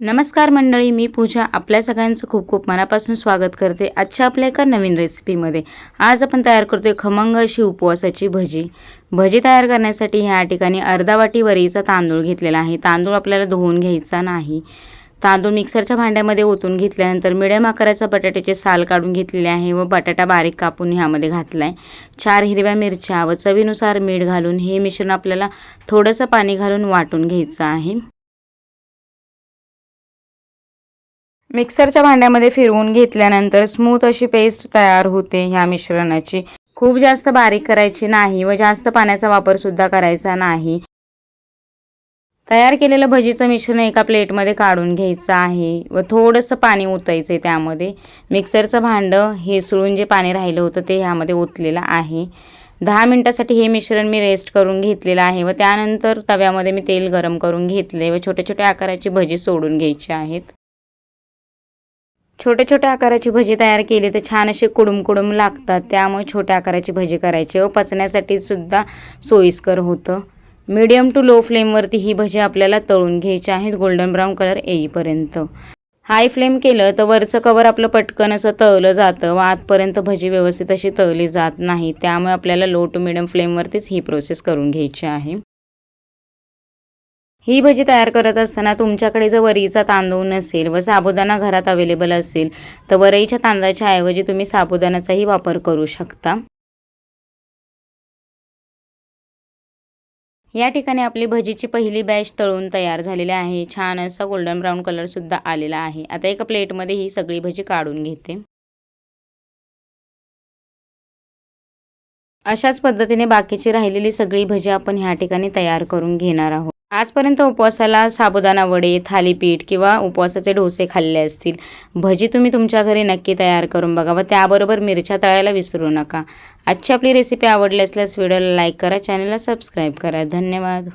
नमस्कार मंडळी मी पूजा. आपल्या सगळ्यांचं खूप खूप मनापासून स्वागत करते आजच्या आपल्या एका नवीन रेसिपीमध्ये आज आपण तयार करतोय खमंग अशी उपवासाची भजी. भजी तयार करण्यासाठी ह्या ठिकाणी अर्धा वाटी वरीचा तांदूळ घेतलेला आहे. तांदूळ आपल्याला धुवून घ्यायचा नाही. तांदूळ मिक्सरच्या भांड्यामध्ये ओतून घेतल्यानंतर मिडियम आकाराच्या बटाट्याचे साल काढून घेतलेले आहे व बटाटा बारीक कापून ह्यामध्ये घातला आहे चार हिरव्या मिरच्या व चवीनुसार मीठ घालून हे मिश्रण आपल्याला थोडंसं पाणी घालून वाटून घ्यायचं आहे. मिक्सरच्या भांड्यामध्ये फिरवून घेतल्यानंतर स्मूथ अशी पेस्ट तयार होते ह्या मिश्रणाची. खूप जास्त बारीक करायची नाही व जास्त पाण्याचा वापर सुद्धा करायचा नाही. तयार केलेलं भजीचं मिश्रण एका प्लेटमध्ये काढून घ्यायचं आहे व थोडंसं पाणी ओतायचं आहे त्यामध्ये. मिक्सरचं भांडं हेसळून जे पाणी राहिलं होतं ते ह्यामध्ये ओतलेलं आहे. दहा मिनटासाठी हे मिश्रण मी रेस्ट करून घेतलेलं आहे व त्यानंतर तव्यामध्ये मी तेल गरम करून घेतले व छोट्या छोट्या आकाराची भजी सोडून घ्यायची आहेत. छोट्या छोट्या आकाराची भजी तयार केली तर छान असे कुडुम कुडुम लागतात. त्यामुळे छोट्या आकाराची भजी करायची. व पचण्यासाठी सुद्धा सोयीस्कर होतं. मीडियम टू लो फ्लेमवरती ही भजी आपल्याला तळून घ्यायची आहेत गोल्डन ब्राऊन कलर येईपर्यंत. हाय फ्लेम केलं तर वरचं कवर आपलं पटकन असं तळलं जातं. व आतपर्यंत भजी व्यवस्थित अशी तळली जात नाही. त्यामुळे आपल्याला लो टू मिडियम फ्लेमवरतीच ही प्रोसेस करून घ्यायची आहे. ही भजी तयार करत असताना तुमच्याकडे जर वरीचा तांदूळ नसेल व साबुदाणा घरात अवेलेबल असेल तर वरईच्या तांदळाच्या ऐवजी तुम्ही साबुदाण्याचाही वापर करू शकता. या ठिकाणी आपली भजीची पहिली बॅच तळून तयार झालेली आहे. छान असा गोल्डन ब्राऊन कलरसुद्धा आलेला आहे. आता एका प्लेटमध्ये ही सगळी भजी काढून घेते. अशाच पद्धतीने बाकीची राहिलेली सगळी भजी आपण ह्या ठिकाणी तयार करून घेणार आहोत. आजपर्यंत उपवासाला साबुदाणा वडे थालीपीठ किंवा उपवासाचे डोसे खाल्ले असतील. भजी तुम्ही तुमच्या घरी नक्की तयार करून बघा व त्याबरोबर मिरच्या तळायला विसरू नका. आजची आपली रेसिपी आवडली असल्यास व्हिडिओला लाईक करा चॅनलला सबस्क्राईब करा. धन्यवाद.